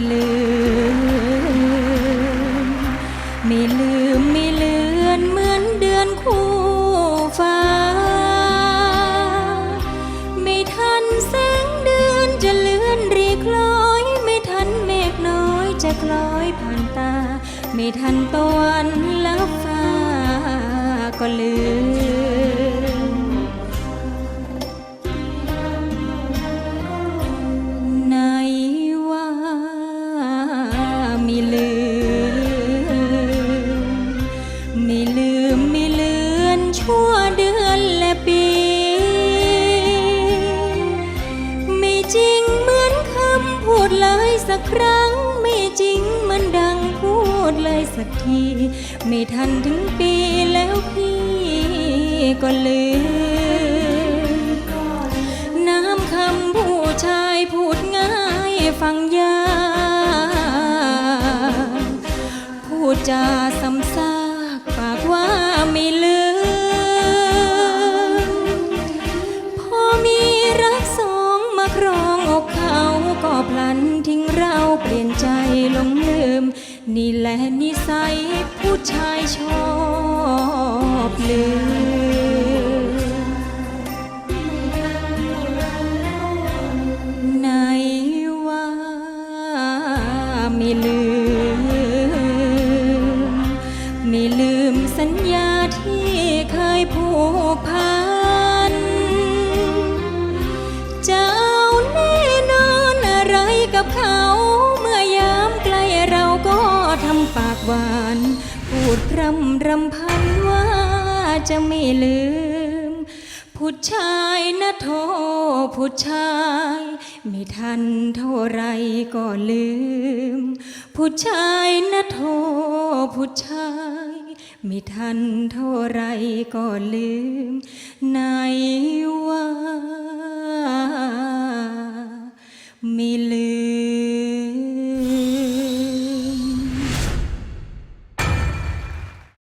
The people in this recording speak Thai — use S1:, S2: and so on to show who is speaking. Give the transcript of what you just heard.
S1: ่ลืม ไม่ลืมไม่เลือนเหมือนเดือนคู่ฟ้า ไม่ทันแสงเดือนจะเลือนรีคล้อย ไม่ทันเมฆน้อยจะคล้อยผ่านตา ไม่ทันตะวัน ไม่ลืมไม่เลือนชั่วเดือนและปี ไม่จริงเหมือนคำพูดเลยสักครั้ง ไม่จริงเหมือนดังพูดเลยสักที ไม่ทันถึงปีแล้วพี่ก็ลืมน้ำคำผู้ชายพูดง่ายฟังยากพูดจาซ้ำซาก ปากว่าไม่ลืมพอมีรักสองมาครองอกเขาก็พลันทิ้งเราเปลี่ยนใจหลงลืม นี่แหละนิสัยผู้ชายชอบลืม กับเขา เมื่อยามใกล้เราก็ทำปากหวาน พูดพรำรำพันว่าจะไม่ลืม ผู้ชายนะโทผู้ชาย ไม่ทันเท่าไรก็ลืม ผู้ชายนะโทผู้ชายไม่ทันเท่าไรก็ลืมไหนว่า